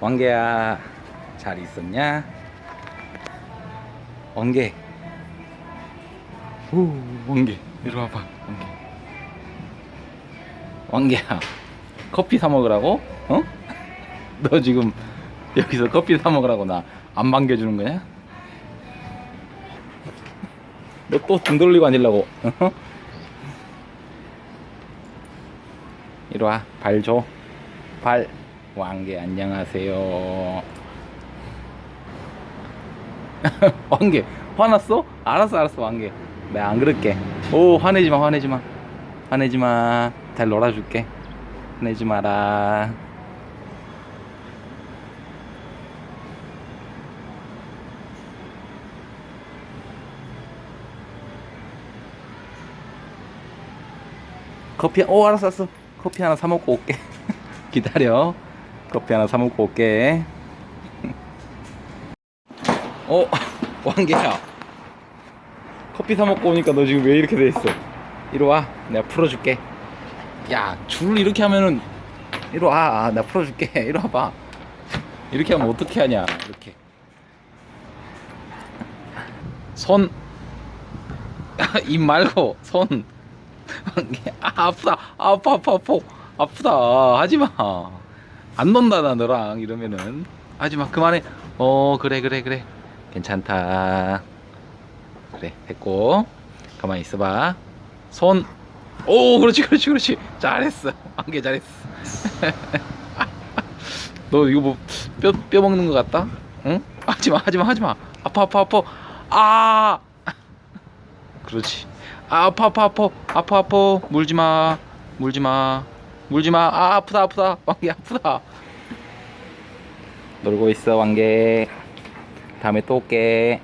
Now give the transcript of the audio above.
왕개야 잘 있었냐? 왕개 오 왕개 이리 와봐 왕개 왕개야 커피 사 먹으라고? 어? 너 지금 여기서 커피 사 먹으라고 나 안 반겨주는 거냐? 너 또 등 돌리고 앉으려고 어? 이리 와, 발 줘. 발. 왕개, 안녕하세요. 왕개, 화났어? 알았어, 알았어, 왕개. 내가 안 그럴게. 오, 화내지 마, 화내지 마. 화내지 마. 잘 놀아줄게. 화내지 마라. 커피, 오, 알았어, 알았어. 커피 하나 사 먹고 올게. 기다려. 커피 하나 사 먹고 올게. 어, 왕개야. 커피 사 먹고 오니까 너 지금 왜 이렇게 돼 있어? 이리 와. 내가 풀어줄게. 야, 줄을 이렇게 하면은, 이리 와. 아, 내가 풀어줄게. 이리 와봐. 이렇게 하면 어떻게 하냐. 이렇게. 손. 입 말고, 손. 아, 아프다. 아, 아파, 아파, 아파. 아프다. 하지 마. 안 논다, 나 너랑 이러면은. 하지 마. 그만해. 어, 그래, 그래, 그래. 괜찮다. 그래, 됐고. 가만히 있어봐. 손. 오, 그렇지, 그렇지, 그렇지. 잘했어. 한개 잘했어. 너 이거 뭐, 뼈, 뼈 먹는 것 같다? 응? 하지 마, 하지 마, 하지 마. 아파, 아파, 아파. 아! 그렇지. 아, 아파 아파 아파 아파 아파 물지 마 물지 마 물지 마 아 아프다 아프다. 왕개 아프다. 놀고 있어 왕개 다음에 또 올게